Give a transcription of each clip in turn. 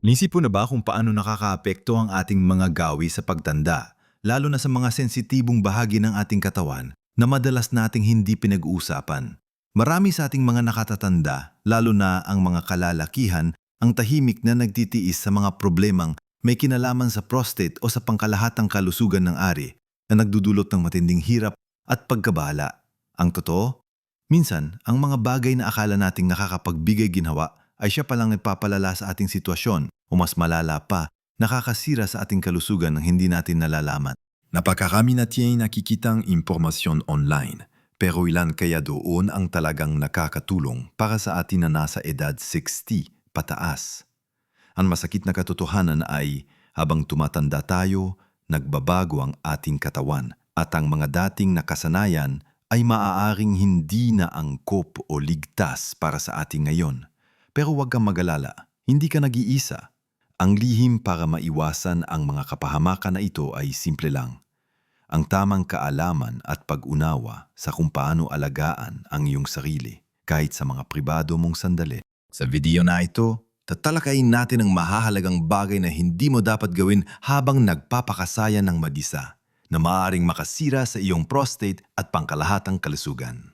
Nisip po na ba kung paano nakakaapekto ang ating mga gawi sa pagtanda, lalo na sa mga sensitibong bahagi ng ating katawan na madalas nating hindi pinag-uusapan? Marami sa ating mga nakatatanda, lalo na ang mga kalalakihan, ang tahimik na nagtitiis sa mga problemang may kinalaman sa prostate o sa pangkalahatang kalusugan ng ari na nagdudulot ng matinding hirap at pagkabala. Ang totoo? Minsan, ang mga bagay na akala nating nakakapagbigay ginhawa ay siya palang nagpapalala sa ating sitwasyon o mas malala pa, nakakasira sa ating kalusugan ng hindi natin nalalaman. Napakarami natin nakikitang impormasyon online, pero ilan kaya doon ang talagang nakakatulong para sa atin na nasa edad 60 pataas? Ang masakit na katotohanan ay, habang tumatanda tayo, nagbabago ang ating katawan at ang mga dating nakasanayan ay maaaring hindi na angkop o ligtas para sa ating ngayon. Pero huwag kang magalala, hindi ka nag-iisa. Ang lihim para maiwasan ang mga kapahamakan na ito ay simple lang. Ang tamang kaalaman at pag-unawa sa kung paano alagaan ang iyong sarili kahit sa mga pribado mong sandali. Sa video na ito, tatalakayin natin ang mahahalagang bagay na hindi mo dapat gawin habang nagpapakasaya ng mag-isa na maaaring makasira sa iyong prostate at pangkalahatang kalusugan.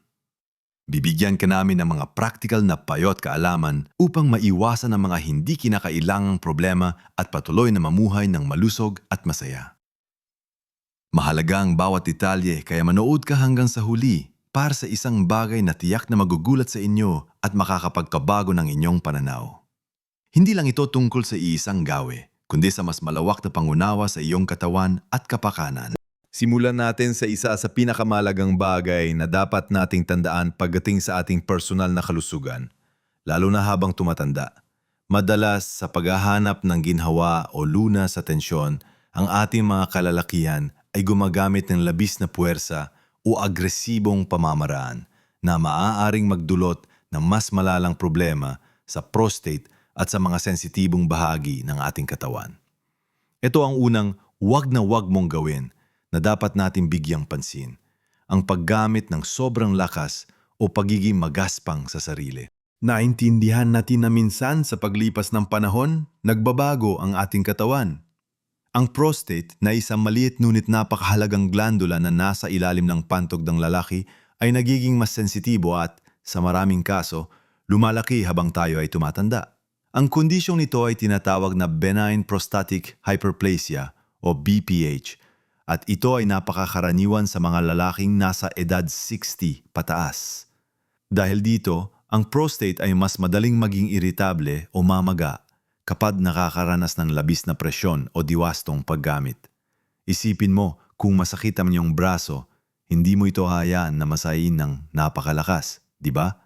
Bibigyan ka namin ng mga practical na payot kaalaman upang maiwasan ang mga hindi kinakailangang problema at patuloy na mamuhay ng malusog at masaya. Mahalaga ang bawat detalye kaya manood ka hanggang sa huli para sa isang bagay na tiyak na magugulat sa inyo at makakapagkabago ng inyong pananaw. Hindi lang ito tungkol sa iisang gawe, kundi sa mas malawak na pangunawa sa iyong katawan at kapakanan. Simulan natin sa isa sa pinakamalagang bagay na dapat nating tandaan pagdating sa ating personal na kalusugan, lalo na habang tumatanda. Madalas sa paghahanap ng ginhawa o luna sa tensyon, ang ating mga kalalakihan ay gumagamit ng labis na puwersa o agresibong pamamaraan na maaaring magdulot ng mas malalang problema sa prostate at sa mga sensitibong bahagi ng ating katawan. Ito ang unang wag na wag mong gawin na dapat natin bigyang pansin, ang paggamit ng sobrang lakas o pagiging magaspang sa sarili. Naintindihan natin na minsan sa paglipas ng panahon, nagbabago ang ating katawan. Ang prostate na isang maliit ngunit napakahalagang glandula na nasa ilalim ng pantog ng lalaki ay nagiging mas sensitibo at, sa maraming kaso, lumalaki habang tayo ay tumatanda. Ang kondisyong nito ay tinatawag na benign prostatic hyperplasia o BPH at ito ay napakakaraniwan sa mga lalaking nasa edad 60 pataas. Dahil dito, ang prostate ay mas madaling maging iritable o mamaga kapag nakakaranas ng labis na presyon o diwastong paggamit. Isipin mo kung masakit ang iyong braso, hindi mo ito hayaan na masayin ng napakalakas, di ba?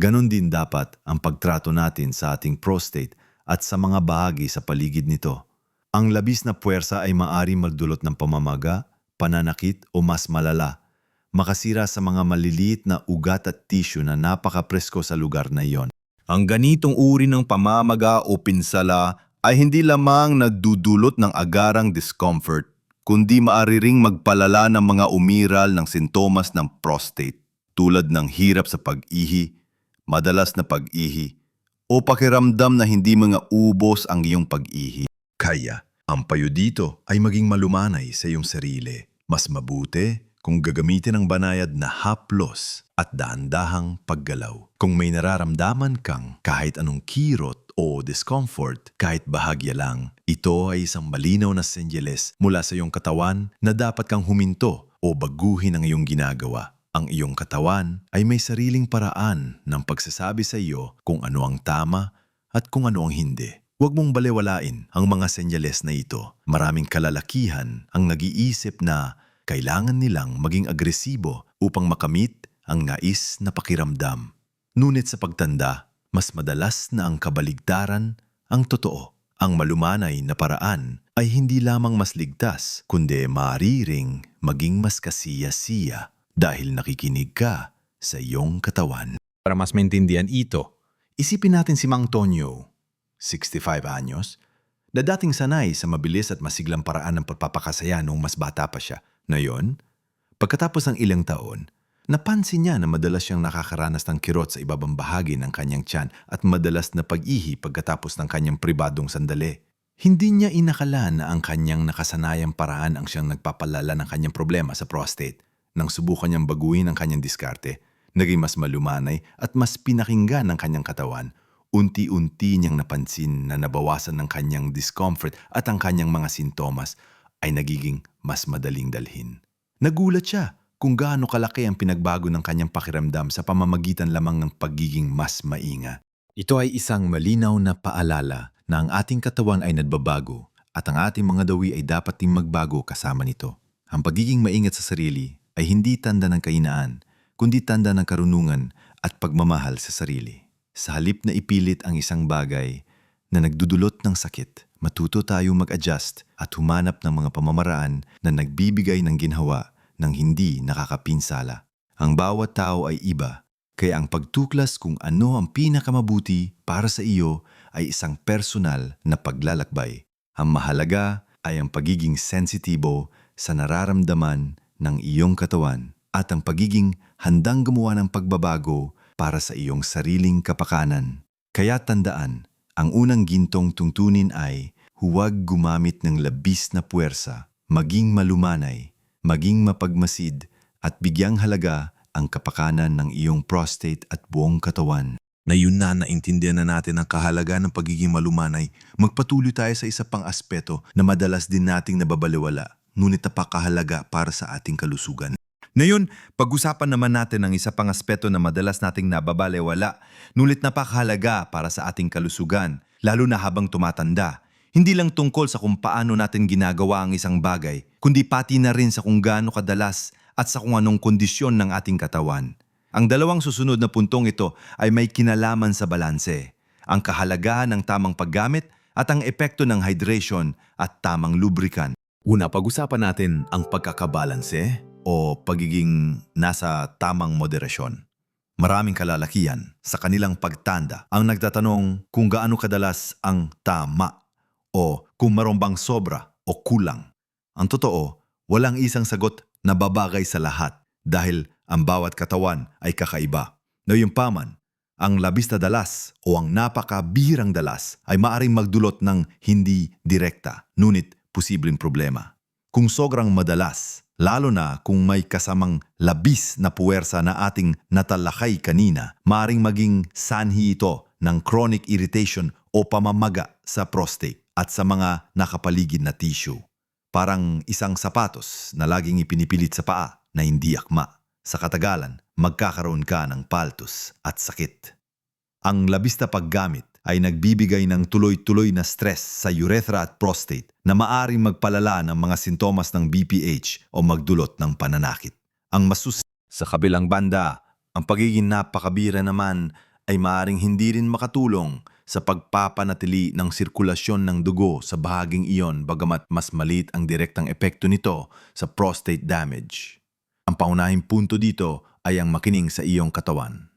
Ganon din dapat ang pagtrato natin sa ating prostate at sa mga bahagi sa paligid nito. Ang labis na puwersa ay maari magdulot ng pamamaga, pananakit o mas malala. Makasira sa mga maliliit na ugat at tissue na napakapresko sa lugar na iyon. Ang ganitong uri ng pamamaga o pinsala ay hindi lamang nagdudulot ng agarang discomfort, kundi maaari ring magpalala ng mga umiral ng sintomas ng prostate tulad ng hirap sa pag-ihi, madalas na pag-ihi, o pakiramdam na hindi mga ubos ang iyong pag-ihi. Kaya, ang payo dito ay maging malumanay sa iyong sarili. Mas mabuti kung gagamitin ang banayad na haplos at dahan-dahang paggalaw. Kung may nararamdaman kang kahit anong kirot o discomfort, kahit bahagya lang, ito ay isang malinaw na senyales mula sa iyong katawan na dapat kang huminto o baguhin ang iyong ginagawa. Ang iyong katawan ay may sariling paraan ng pagsasabi sa iyo kung ano ang tama at kung ano ang hindi. Huwag mong balewalain ang mga senyales na ito. Maraming kalalakihan ang nag-iisip na kailangan nilang maging agresibo upang makamit ang nais na pakiramdam. Ngunit sa pagtanda, mas madalas na ang kabaligtaran ang totoo. Ang malumanay na paraan ay hindi lamang mas ligtas, kundi maaari ring maging mas kasiya-siya dahil nakikinig ka sa iyong katawan. Para mas maintindihan ito, isipin natin si Mang Tonyo, 65 anyos, na dating sanay sa mabilis at masiglang paraan ng pagpapakasaya noong mas bata pa siya. Ngayon, pagkatapos ng ilang taon, Napansin niya na madalas siyang nakakaranas ng kirot sa ibabang bahagi ng kanyang tiyan at madalas na pag-ihi pagkatapos ng kanyang pribadong sandali. Hindi niya inakala na ang kanyang nakasanayang paraan ang siyang nagpapalala ng kanyang problema sa prostate. Nang subukan niyang baguhin ang kanyang diskarte, naging mas malumanay at mas pinakinggan ng kanyang katawan, unti-unti niyang napansin na nabawasan ng kanyang discomfort at ang kanyang mga sintomas ay nagiging mas madaling dalhin. Nagulat siya kung gaano kalaki ang pinagbago ng kanyang pakiramdam sa pamamagitan lamang ng pagiging mas mainga. Ito ay isang malinaw na paalala na ang ating katawan ay nagbabago at ang ating mga dawi ay dapat ding magbago kasama nito. Ang pagiging maingat sa sarili ay hindi tanda ng kainaan, kundi tanda ng karunungan at pagmamahal sa sarili. Sa halip na ipilit ang isang bagay na nagdudulot ng sakit, matuto tayo mag-adjust at humanap ng mga pamamaraan na nagbibigay ng ginhawa ng hindi nakakapinsala. Ang bawat tao ay iba, kaya ang pagtuklas kung ano ang pinakamabuti para sa iyo ay isang personal na paglalakbay. Ang mahalaga ay ang pagiging sensitibo sa nararamdaman ng iyong katawan at ang pagiging handang gumawa ng pagbabago para sa iyong sariling kapakanan. Kaya tandaan, ang unang gintong tungtunin ay huwag gumamit ng labis na puwersa, maging malumanay, maging mapagmasid at bigyang halaga ang kapakanan ng iyong prostate at buong katawan. na yun na naintindihan na natin ang kahalaga ng pagiging malumanay, magpatuloy tayo sa isa pang aspeto na madalas din nating nababaliwala, ngunit napakahalaga para sa ating kalusugan. Ngayon, pag-usapan naman natin ang isa pang aspeto na madalas nating nababalewala, nulit napakahalaga para sa ating kalusugan, lalo na habang tumatanda. Hindi lang tungkol sa kung paano natin ginagawa ang isang bagay, kundi pati na rin sa kung gaano kadalas at sa kung anong kondisyon ng ating katawan. Ang dalawang susunod na puntong ito ay may kinalaman sa balanse. Ang kahalagahan ng tamang paggamit at ang epekto ng hydration at tamang lubricant. Una, pag-usapan natin ang pagkakabalanse o pagiging nasa tamang moderasyon. Maraming kalalakihan sa kanilang pagtanda ang nagtatanong kung gaano kadalas ang tama o kung marombang sobra o kulang. Ang totoo, walang isang sagot na babagay sa lahat dahil ang bawat katawan ay kakaiba. Gayunpaman, ang labis na dalas o ang napakabirang dalas ay maaring magdulot ng hindi direkta, ngunit posibleng problema. Kung sobrang madalas, lalo na kung may kasamang labis na puwersa na ating natalakay kanina, maaring maging sanhi ito ng chronic irritation o pamamaga sa prostate at sa mga nakapaligid na tissue. Parang isang sapatos na laging ipinipilit sa paa na hindi akma. Sa katagalan, magkakaroon ka ng paltos at sakit. Ang labis na paggamit ay nagbibigay ng tuloy-tuloy na stress sa urethra at prostate na maaring magpalala ng mga sintomas ng BPH o magdulot ng pananakit. Ang masus sa kabilang banda, ang pagiging napakabira naman ay maaring hindi rin makatulong sa pagpapanatili ng sirkulasyon ng dugo sa bahaging iyon bagamat mas malit ang direktang epekto nito sa prostate damage. Ang paunahing punto dito ay ang makining sa iyong katawan.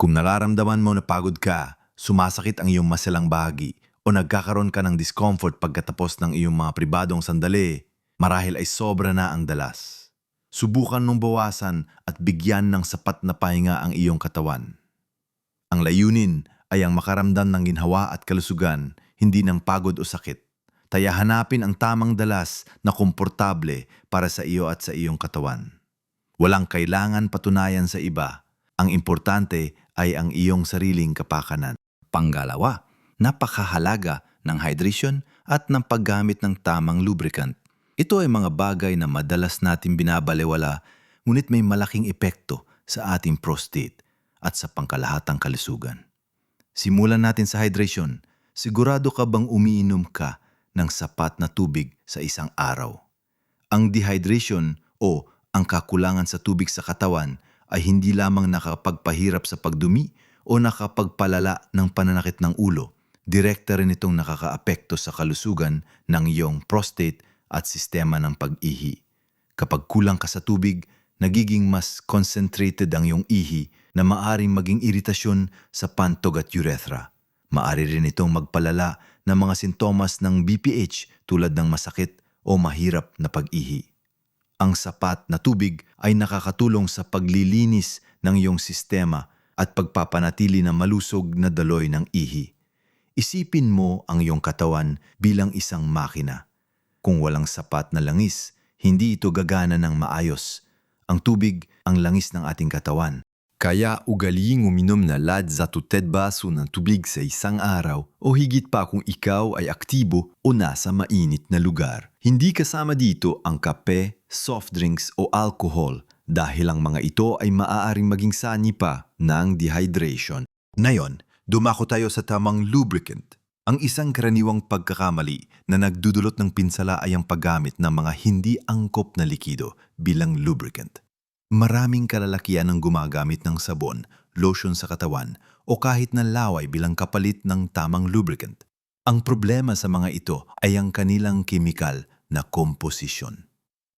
Kung nararamdaman mo na pagod ka, sumasakit ang iyong maselang bahagi o nagkakaroon ka ng discomfort pagkatapos ng iyong mga pribadong sandali, marahil ay sobra na ang dalas. Subukan mong bawasan at bigyan ng sapat na pahinga ang iyong katawan. Ang layunin ay ang makaramdam ng ginhawa at kalusugan, hindi ng pagod o sakit. Kaya hanapin ang tamang dalas na komportable para sa iyo at sa iyong katawan. Walang kailangan patunayan sa iba. Ang importante ay ang iyong sariling kapakanan. Panggalawa, napakahalaga ng hydration at ng paggamit ng tamang lubricant. Ito ay mga bagay na madalas natin binabalewala ngunit may malaking epekto sa ating prostate at sa pangkalahatang kalusugan. Simulan natin sa hydration. Sigurado ka bang umiinom ka ng sapat na tubig sa isang araw? Ang dehydration o ang kakulangan sa tubig sa katawan ay hindi lamang nakapagpahirap sa pagdumi o nakapagpalala ng pananakit ng ulo. Direkta rin itong nakakaapekto sa kalusugan ng iyong prostate at sistema ng pag-ihi. Kapag kulang ka sa tubig, nagiging mas concentrated ang iyong ihi na maaring maging iritasyon sa pantog at urethra. Maari rin itong magpalala ng mga sintomas ng BPH tulad ng masakit o mahirap na pag-ihi. Ang sapat na tubig ay nakakatulong sa paglilinis ng iyong sistema at pagpapanatili ng malusog na daloy ng ihi. Isipin mo ang iyong katawan bilang isang makina. Kung walang sapat na langis, hindi ito gagana ng maayos. Ang tubig ang langis ng ating katawan. Kaya ugaliing uminom na lad sa tutet baso ng tubig sa isang araw o higit pa kung ikaw ay aktibo o nasa mainit na lugar. Hindi kasama dito ang kape, soft drinks o alcohol dahil ang mga ito ay maaaring maging sani pa ng dehydration. Ngayon, dumako tayo sa tamang lubricant. Ang isang karaniwang pagkakamali na nagdudulot ng pinsala ay ang paggamit ng mga hindi angkop na likido bilang lubricant. Maraming kalalakian ang gumagamit ng sabon, lotion sa katawan, o kahit na laway bilang kapalit ng tamang lubricant. Ang problema sa mga ito ay ang kanilang kimikal na komposisyon.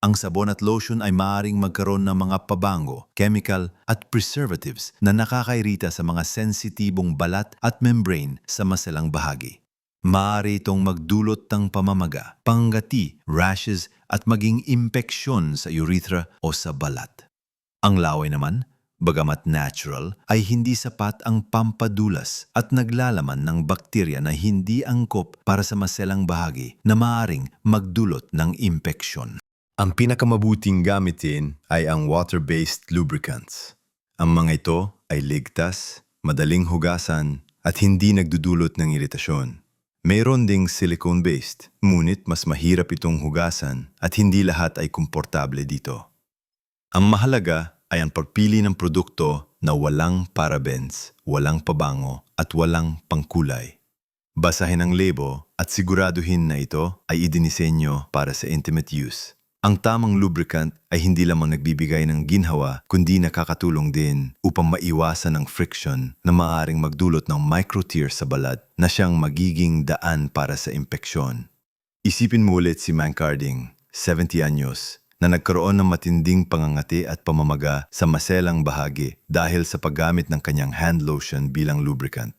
Ang sabon at lotion ay maaaring magkaroon ng mga pabango, chemical at preservatives na nakakairita sa mga sensitibong balat at membrane sa maselang bahagi. Maaari itong magdulot ng pamamaga, panggati, rashes at maging impeksyon sa urethra o sa balat. Ang laway naman, bagamat natural, ay hindi sapat ang pampadulas at naglalaman ng bakterya na hindi angkop para sa maselang bahagi na maaring magdulot ng impeksyon. Ang pinakamabuting gamitin ay ang water-based lubricants. Ang mga ito ay ligtas, madaling hugasan at hindi nagdudulot ng iritasyon. Mayroon ding silicone-based, ngunit mas mahirap itong hugasan at hindi lahat ay komportable dito. Ang mahalaga ay ang pagpili ng produkto na walang parabens, walang pabango at walang pangkulay. Basahin ang lebo at siguraduhin na ito ay idinisenyo para sa intimate use. Ang tamang lubricant ay hindi lamang nagbibigay ng ginhawa kundi nakakatulong din upang maiwasan ang friction na maaaring magdulot ng microtear sa balat na siyang magiging daan para sa impeksyon. Isipin mo ulit si Mancarding, 70 anyos, na nagkaroon ng matinding pangangati at pamamaga sa maselang bahagi dahil sa paggamit ng kanyang hand lotion bilang lubricant.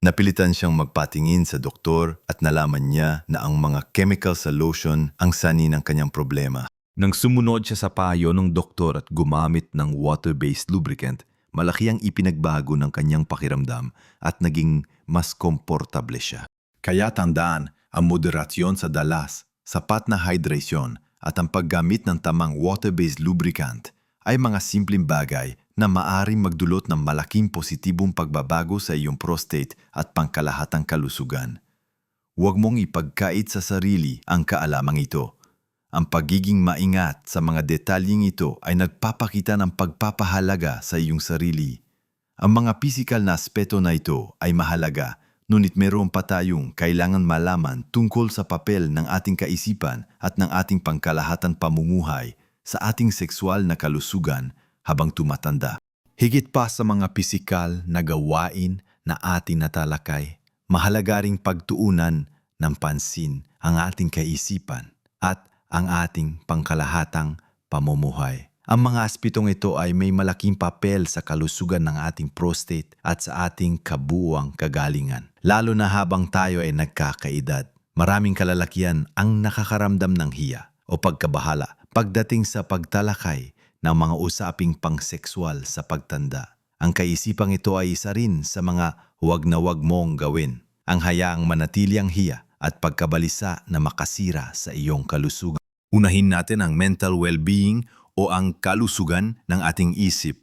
Napilitan siyang magpatingin sa doktor at nalaman niya na ang mga chemical sa lotion ang sani ng kanyang problema. Nang sumunod siya sa payo ng doktor at gumamit ng water-based lubricant, malaki ang ipinagbago ng kanyang pakiramdam at naging mas komportable siya. Kaya tandaan ang moderasyon sa dalas, sapat na hydration at ang paggamit ng tamang water-based lubricant ay mga simpleng bagay na maaring magdulot ng malaking positibong pagbabago sa iyong prostate at pangkalahatang kalusugan. Huwag mong ipagkait sa sarili ang kaalamang ito. Ang pagiging maingat sa mga detalyeng ito ay nagpapakita ng pagpapahalaga sa iyong sarili. Ang mga pisikal na aspeto na ito ay mahalaga, ngunit meron pa tayong kailangan malaman tungkol sa papel ng ating kaisipan at ng ating pangkalahatan pamumuhay sa ating sexual na kalusugan habang tumatanda. Higit pa sa mga pisikal na gawain na ating natalakay, mahalaga ring pagtuunan ng pansin ang ating kaisipan at ang ating pangkalahatang pamumuhay. Ang mga aspitong ito ay may malaking papel sa kalusugan ng ating prostate at sa ating kabuuang kagalingan. Lalo na habang tayo ay nagkakaedad. Maraming kalalakian ang nakakaramdam ng hiya o pagkabahala pagdating sa pagtalakay ng mga usaping pangsekswal sa pagtanda. Ang kaisipang ito ay isa rin sa mga huwag na huwag mong gawin. Ang hayaang manatili ang hiya at pagkabalisa na makasira sa iyong kalusugan. Unahin natin ang mental well-being o ang kalusugan ng ating isip.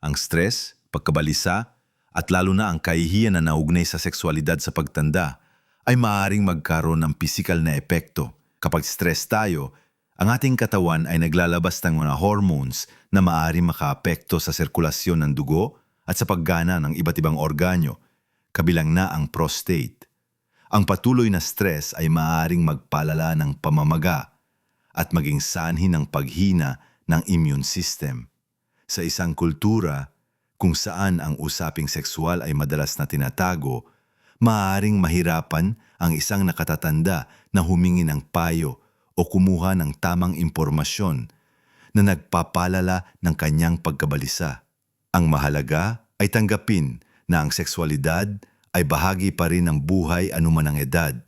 Ang stress, pagkabalisa, at lalo na ang kahihiyan na naugnay sa sexualidad sa pagtanda ay maaaring magkaroon ng pisikal na epekto. Kapag stress tayo, ang ating katawan ay naglalabas ng mga hormones na maaaring makaapekto sa sirkulasyon ng dugo at sa paggana ng iba't ibang organyo, kabilang na ang prostate. Ang patuloy na stress ay maaaring magpalala ng pamamaga at maging sanhi ng paghina ng immune system. Sa isang kultura kung saan ang usaping sexual ay madalas na tinatago, maaaring mahirapan ang isang nakatatanda na humingi ng payo o kumuha ng tamang impormasyon na nagpapalala ng kanyang pagkabalisa. Ang mahalaga ay tanggapin na ang sexualidad ay bahagi pa rin ng buhay anuman ang edad.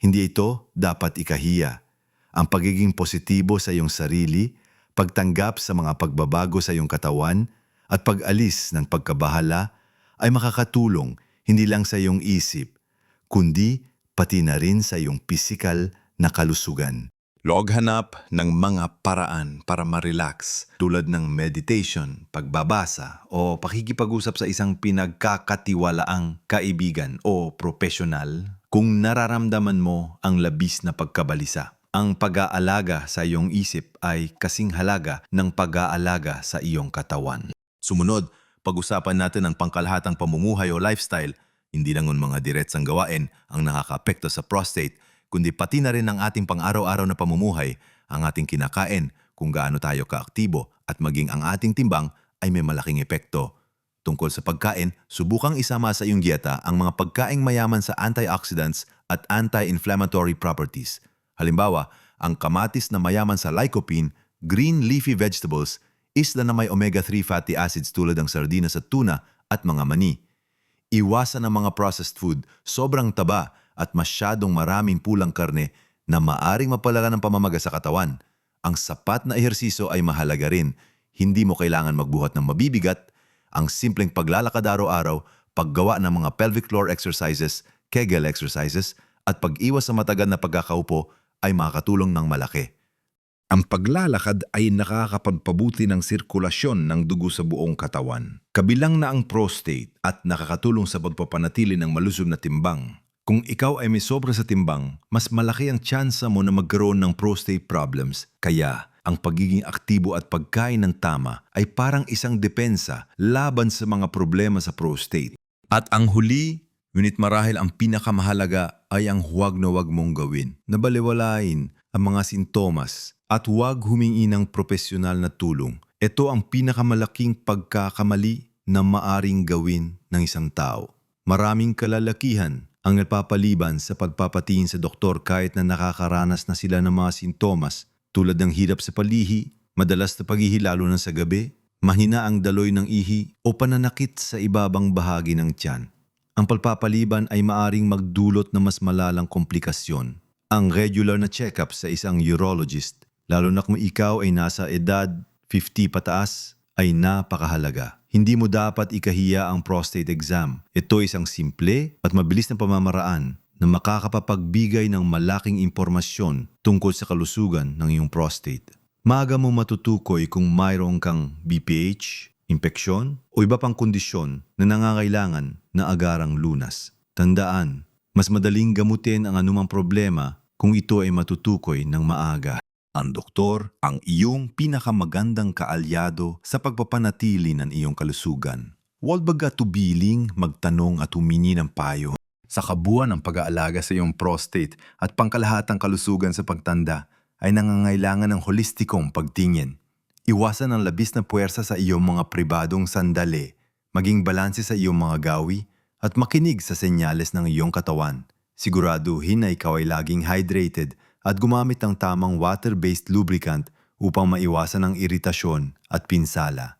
Hindi ito dapat ikahiya. Ang pagiging positibo sa iyong sarili, Pagtanggap sa mga pagbabago sa iyong katawan at pag-alis ng pagkabahala ay makakatulong hindi lang sa iyong isip, kundi pati na rin sa iyong pisikal na kalusugan. Loghanap ng mga paraan para ma-relax tulad ng meditation, pagbabasa o pakikipag-usap sa isang pinagkakatiwalaang kaibigan o profesional kung nararamdaman mo ang labis na pagkabalisa. Ang pag-aalaga sa iyong isip ay kasing halaga ng pag-aalaga sa iyong katawan. Sumunod, pag-usapan natin ang pangkalahatang pamumuhay o lifestyle. Hindi lang ang mga diretsang gawain ang nakakaapekto sa prostate, kundi pati na rin ang ating pang-araw-araw na pamumuhay, ang ating kinakain, kung gaano tayo kaaktibo at maging ang ating timbang ay may malaking epekto. Tungkol sa pagkain, subukang isama sa iyong dieta ang mga pagkaing mayaman sa antioxidants at anti-inflammatory properties. Halimbawa, ang kamatis na mayaman sa lycopene, green leafy vegetables, isla na may omega-3 fatty acids tulad ng sardinas at tuna at mga mani. Iwasan ang mga processed food, sobrang taba at masyadong maraming pulang karne na maaring mapalaga ng pamamaga sa katawan. Ang sapat na ehersisyo ay mahalaga rin. Hindi mo kailangan magbuhat ng mabibigat. Ang simpleng paglalakad araw-araw, paggawa ng mga pelvic floor exercises, Kegel exercises, at pag-iwas sa matagal na pagkakaupo ay makakatulong ng malaki. Ang paglalakad ay nakakapagpabuti ng sirkulasyon ng dugo sa buong katawan. Kabilang na ang prostate at nakakatulong sa pagpapanatili ng malusog na timbang. Kung ikaw ay may sobra sa timbang, mas malaki ang tsansa mo na magkaroon ng prostate problems. Kaya, ang pagiging aktibo at pagkain ng tama ay parang isang depensa laban sa mga problema sa prostate. At ang huli, ngunit marahil ang pinakamahalaga ay ang huwag na huwag mong gawin. Nabaliwalain ang mga sintomas at huwag humingi ng profesional na tulong. Ito ang pinakamalaking pagkakamali na maaring gawin ng isang tao. Maraming kalalakihan ang nagpapaliban sa pagpapatingin sa doktor kahit na nakakaranas na sila ng mga sintomas tulad ng hirap sa palihi, madalas na paghihi lalo na sa gabi, mahina ang daloy ng ihi o pananakit sa ibabang bahagi ng tiyan. Ang pagpapaliban ay maaring magdulot ng mas malalang komplikasyon. Ang regular na check-up sa isang urologist, lalo na kung ikaw ay nasa edad 50 pataas, ay napakahalaga. Hindi mo dapat ikahiya ang prostate exam. Ito ay isang simple at mabilis na pamamaraan na makakapapagbigay ng malaking impormasyon tungkol sa kalusugan ng iyong prostate. Maaga mo matutukoy kung mayroong kang BPH, impeksyon o iba pang kondisyon na nangangailangan na agarang lunas. Tandaan, mas madaling gamutin ang anumang problema kung ito ay matutukoy ng maaga. Ang doktor ang iyong pinakamagandang kaalyado sa pagpapanatili ng iyong kalusugan. Huwag baga tubiling, magtanong at humingi ng payo. Sa kabuuan ng pag-aalaga sa iyong prostate at pangkalahatang kalusugan sa pagtanda ay nangangailangan ng holistikong pagtingin. Iwasan ang labis na puwersa sa iyong mga pribadong sandali, maging balanse sa iyong mga gawi, at makinig sa senyales ng iyong katawan. Siguraduhin na ikaw ay laging hydrated at gumamit ng tamang water-based lubricant upang maiwasan ang iritasyon at pinsala.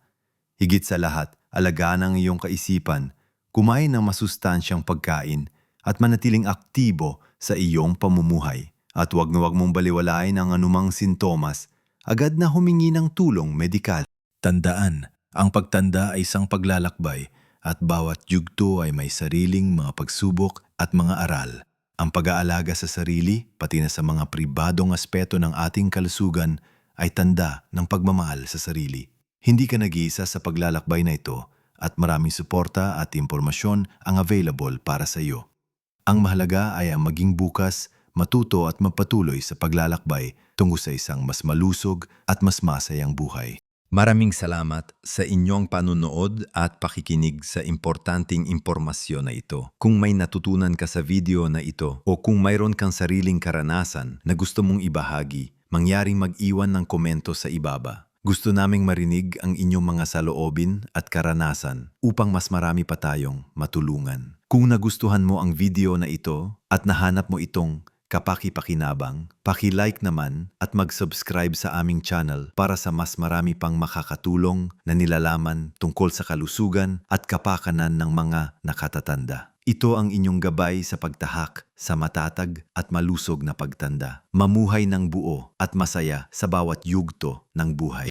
Higit sa lahat, alagaan ang iyong kaisipan, kumain ng masustansyang pagkain at manatiling aktibo sa iyong pamumuhay. At huwag na huwag mong baliwalain ang anumang sintomas, agad na humingi ng tulong medikal. Tandaan, ang pagtanda ay isang paglalakbay at bawat yugto ay may sariling mga pagsubok at mga aral. Ang pag-aalaga sa sarili, pati na sa mga pribadong aspeto ng ating kalusugan, ay tanda ng pagmamahal sa sarili. Hindi ka nag-iisa sa paglalakbay na ito at maraming suporta at impormasyon ang available para sa iyo. Ang mahalaga ay ang maging bukas, matuto at mapatuloy sa paglalakbay tungo sa isang mas malusog at mas masayang buhay. Maraming salamat sa inyong panunood at pakikinig sa importanteng impormasyon na ito. Kung may natutunan ka sa video na ito o kung mayroon kang sariling karanasan na gusto mong ibahagi, mangyaring mag-iwan ng komento sa ibaba. Gusto naming marinig ang inyong mga saloobin at karanasan upang mas marami pa tayong matulungan. Kung nagustuhan mo ang video na ito at nahanap mo itong kapaki-pakinabang, paki-like naman at mag-subscribe sa aming channel para sa mas marami pang makakatulong na nilalaman tungkol sa kalusugan at kapakanan ng mga nakatatanda. Ito ang inyong gabay sa pagtahak sa matatag at malusog na pagtanda. Mamuhay ng buo at masaya sa bawat yugto ng buhay.